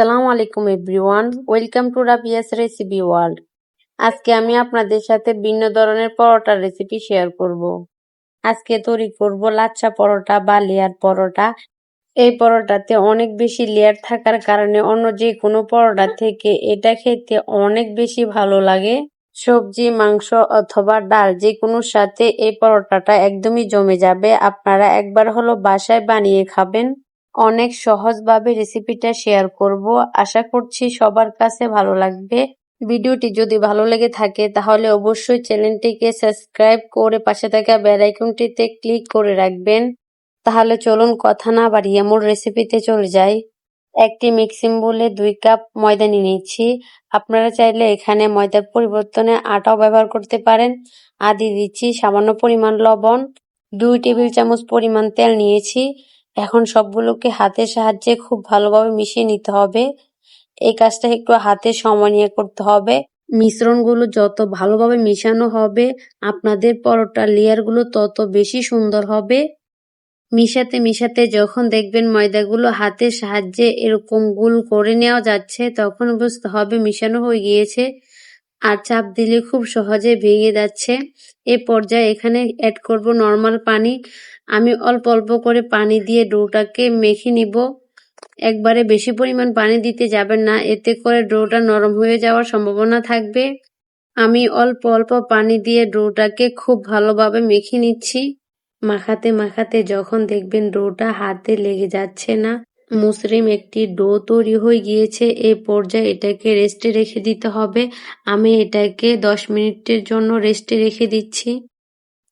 আসসালামু আলাইকুম everyone. Welcome to Rabia's recipe world. আজকে আমি আপনাদের সাথে ভিন্ন ধরনের পরোটার রেসিপি শেয়ার করব। আজকে তৈরি করব লাচ্ছা পরোটা বা লেয়ার পরোটা। এই পরোটাতে অনেক বেশি লেয়ার থাকার কারণে অন্য যে কোনো পরোটা থেকে এটা খেতে অনেক বেশি ভালো লাগে। সবজি, মাংস অথবা ডাল যে কোনো সাথে এই পরোটাটা একদমই জমে যাবে। আপনারা একবার হলো বাসায় বানিয়ে খাবেন। অনেক সহজভাবে রেসিপিটা শেয়ার করব। আশা করছি সবার কাছে ভালো লাগবে। ভিডিওটি যদি ভালো লেগে থাকে, তাহলে অবশ্যই চ্যানেলটিকে সাবস্ক্রাইব করে পাশে থাকা বেল আইকনটিতে ক্লিক করে রাখবেন। তাহলে চলুন কথা না বাড়িয়ে মূল রেসিপিতে চলে যাই। একটি মিক্সিং বলে দুই কাপ ময়দা নিয়ে নিচ্ছি। আপনারা চাইলে এখানে ময়দার পরিবর্তনে আটাও ব্যবহার করতে পারেন। আর দিয়ে দিচ্ছি সামান্য পরিমাণ লবণ। দুই টেবিল চামচ পরিমাণ তেল নিয়েছি। এখন সবগুলোকে হাতের সাহায্যে খুব ভালোভাবে মিশিয়ে নিতে হবে। এই কাজটা একটু হাতে সময় নিয়ে করতে হবে। মিশ্রণগুলো যত ভালোভাবে মিশানো হবে, আপনাদের পরোটার লেয়ারগুলো তত বেশি সুন্দর হবে। মিশাতে মিশাতে যখন দেখবেন ময়দাগুলো হাতের সাহায্যে এরকম গুল করে নেওয়া যাচ্ছে, তখন বুঝতে হবে মিশানো হয়ে গিয়েছে। আর চাপ দিলে খুব সহজে ভেঙে যাচ্ছে। এ পর্যায়ে এখানে অ্যাড করব নর্মাল পানি। আমি অল্প অল্প করে পানি দিয়ে ডোটাকে মেখে নিব। একবারে বেশি পরিমাণ পানি দিতে যাবেন না। এতে করে ডোটা নরম হয়ে যাওয়ার সম্ভাবনা থাকবে। আমি অল্প অল্প পানি দিয়ে ডোটাকে খুব ভালোভাবে মেখে নিচ্ছি। মাখাতে মাখাতে যখন দেখবেন ডোটা হাতে লেগে যাচ্ছে না। মুসরিম একটি ডো তৈরি হয়ে গিয়েছে, এ পর্যায়ে এটাকে রেস্টে রেখে দিতে হবে। আমি এটাকে দশ মিনিটের জন্য রেস্টে রেখে দিচ্ছি।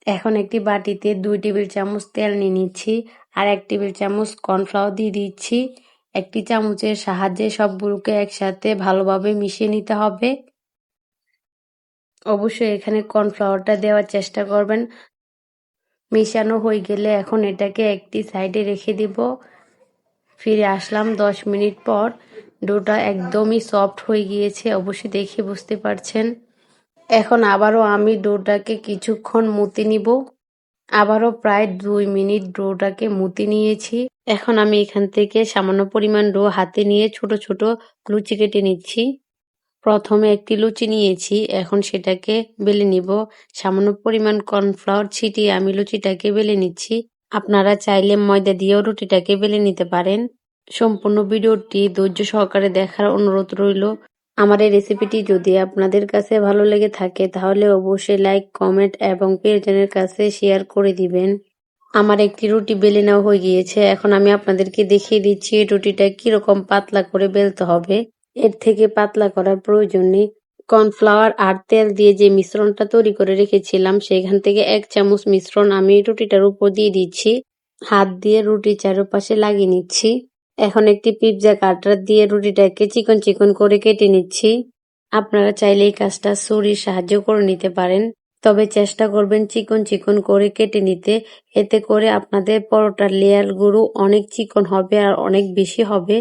এখন একটি বাটিতে দুই টেবিল চামচ তেল নিয়ে নিচ্ছি আর এক টেবিল চামচ কর্নফ্লাওয়ার দিয়ে দিচ্ছি। একটি চামচের সাহায্যে সবগুলোকে একসাথে ভালোভাবে মিশিয়ে নিতে হবে। অবশ্যই এখানে কর্নফ্লাওয়ারটা দেওয়ার চেষ্টা করবেন। মিশানো হয়ে গেলে এখন এটাকে একটি সাইডে রেখে দিব। ফিরে আসলাম। দশ মিনিট পর ডোটা একদমই সফট হয়ে গিয়েছে অবশ্যই দেখে বুঝতে পারছেন। এখন আবারও আমি ডোটাকে কিছুক্ষণ মুতে নিব। আবারও প্রায় দুই মিনিট ডোটাকে মুতে নিয়েছি। এখন আমি এখান থেকে সামান্য পরিমাণ ডো হাতে নিয়ে ছোট ছোট লুচি কেটে নিচ্ছি। প্রথমে একটি লুচি নিয়েছি, এখন সেটাকে বেলে নিব। সামান্য পরিমাণ কর্নফ্লাওয়ার ছিটিয়ে আমি লুচিটাকে বেলে নিচ্ছি। আপনারা চাইলে ময়দা দিয়েও রুটিটাকে বেলে নিতে পারেন। সম্পূর্ণ ভিডিওটি ধৈর্য সহকারে দেখার অনুরোধ রইল। আমার এই রেসিপিটি যদি আপনাদের কাছে ভালো লেগে থাকে, তাহলে অবশ্যই লাইক, কমেন্ট এবং প্রিয়জনের কাছে শেয়ার করে দিবেন। আমার একটি রুটি বেলে নেওয়া হয়ে গিয়েছে। এখন আমি আপনাদেরকে দেখিয়ে দিচ্ছি রুটিটা কীরকম পাতলা করে বেলতে হবে। এর থেকে পাতলা করার প্রয়োজন নেই। কর্নফ্লাওয়ার আর তেল দিয়ে যে মিশ্রণটা তৈরি করে রেখেছিলাম, সেখান থেকে এক চামচ মিশ্রণ আমি রুটিটার উপর দিয়ে দিচ্ছি। হাত দিয়ে রুটি চারপাশে লাগিয়ে নিচ্ছি। এখন একটি পিৎজা কাটার দিয়ে রুটিটাকে চিকন চিকন করে কেটে নিচ্ছি। আপনারা চাইলে এই কাজটা ছুরির সাহায্য করে নিতে পারেন, তবে চেষ্টা করবেন চিকন চিকন করে কেটে নিতে। এতে করে আপনাদের পরোটার লেয়ার লেয়ারগুলো অনেক চিকন হবে আর অনেক বেশি হবে।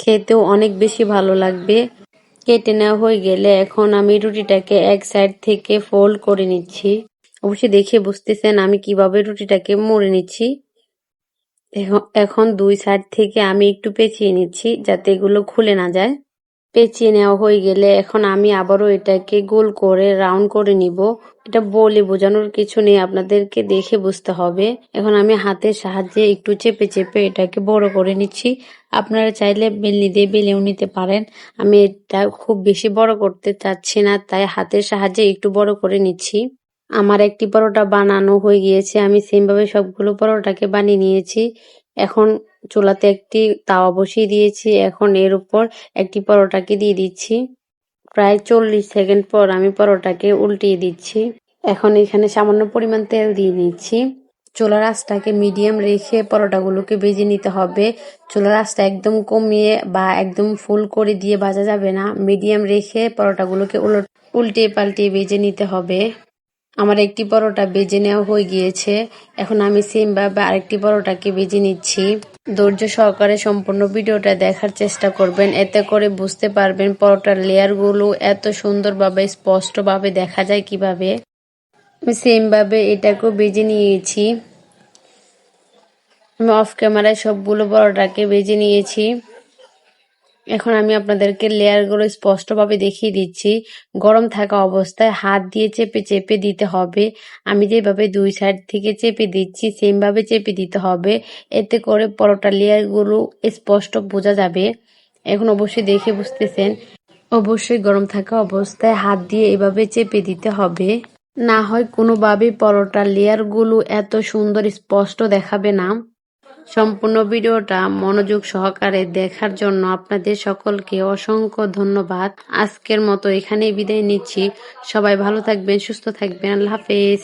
খেতেও অনেক বেশি ভালো লাগবে। কেটে নেওয়া হয়ে গেলে এখন আমি রুটিটাকে এক সাইড থেকে ফোল্ড করে নিচ্ছি। অবশ্যই দেখে বুঝতেছেন আমি কীভাবে রুটিটাকে মুড়ে নিচ্ছি। এখন দুই সাইড থেকে আমি একটু পেঁচিয়ে নিচ্ছি যাতে এগুলো খুলে না যায়। পেঁচিয়ে নেওয়া হয়ে গেলে এখন আমি আবারও এটাকে গোল করে, রাউন্ড করে নিব। এটা বলে বোঝানোর কিছু নেই, আপনাদেরকে দেখে বুঝতে হবে। এখন আমি হাতের সাহায্যে একটু চেপে চেপে এটাকে বড় করে নিচ্ছি। আপনারা চাইলে বেলনি দিয়ে বেলেও নিতে পারেন। আমি এটা খুব বেশি বড় করতে চাচ্ছি না, তাই হাতের সাহায্যে একটু বড় করে নিচ্ছি। আমার একটি পরোটা বানানো হয়ে গিয়েছে, আমি সেমভাবে সবগুলো পরোটাকে বানিয়ে নিয়েছি। এখন চুলাতে একটি তাওয়া বসিয়ে দিয়েছি। এখন এর উপর একটি পরোটাকে দিয়ে দিচ্ছি। প্রায় চল্লিশ সেকেন্ড পর আমি পরোটাকে উল্টিয়ে দিচ্ছি। এখন এখানে সামান্য পরিমাণ তেল দিয়ে নিচ্ছি। চুলার আঁচটাকে মিডিয়াম রেখে পরোটাগুলোকে ভেজে নিতে হবে। চুলার আঁচটা একদম কমিয়ে বা একদম ফুল করে দিয়ে ভাজা যাবে না। মিডিয়াম রেখে পরোটাগুলোকে উলট উল্টে পাল্টে ভেজে নিতে হবে। আমার একটি পরোটা বেজে নেওয়া হয়ে গিয়েছে। এখন আমি সেমভাবে আরেকটি পরোটাকে বেজে নিচ্ছি। ধৈর্য সহকারে সম্পূর্ণ ভিডিওটা দেখার চেষ্টা করবেন। এতে করে বুঝতে পারবেন পরোটার লেয়ারগুলো এত সুন্দরভাবে, স্পষ্টভাবে দেখা যায় কীভাবে। আমি সেমভাবে এটাকেও বেজে নিয়েছি। আমি অফ ক্যামেরায় সবগুলো পরোটাকে বেজে নিয়েছি। এখন আমি আপনাদেরকে লেয়ারগুলো স্পষ্টভাবে দেখিয়ে দিচ্ছি। গরম থাকা অবস্থায় হাত দিয়ে চেপে চেপে দিতে হবে। আমি যেভাবে দুই সাইড থেকে চেপে দিচ্ছি, সেমভাবে চেপে দিতে হবে। এতে করে পরোটা লেয়ারগুলো স্পষ্ট বোঝা যাবে। এখন অবশ্যই দেখে বুঝতেছেন। অবশ্যই গরম থাকা অবস্থায় হাত দিয়ে এভাবে চেপে দিতে হবে। না হয় কোনোভাবেই পরোটার লেয়ারগুলো এত সুন্দর স্পষ্ট দেখাবে না। সম্পূর্ণ ভিডিওটা মনোযোগ সহকারে দেখার জন্য আপনাদের সকলকে অসংখ্য ধন্যবাদ। আজকের মতো এখানেই বিদায় নিচ্ছি। সবাই ভালো থাকবেন, সুস্থ থাকবেন। আল্লাহ হাফেজ।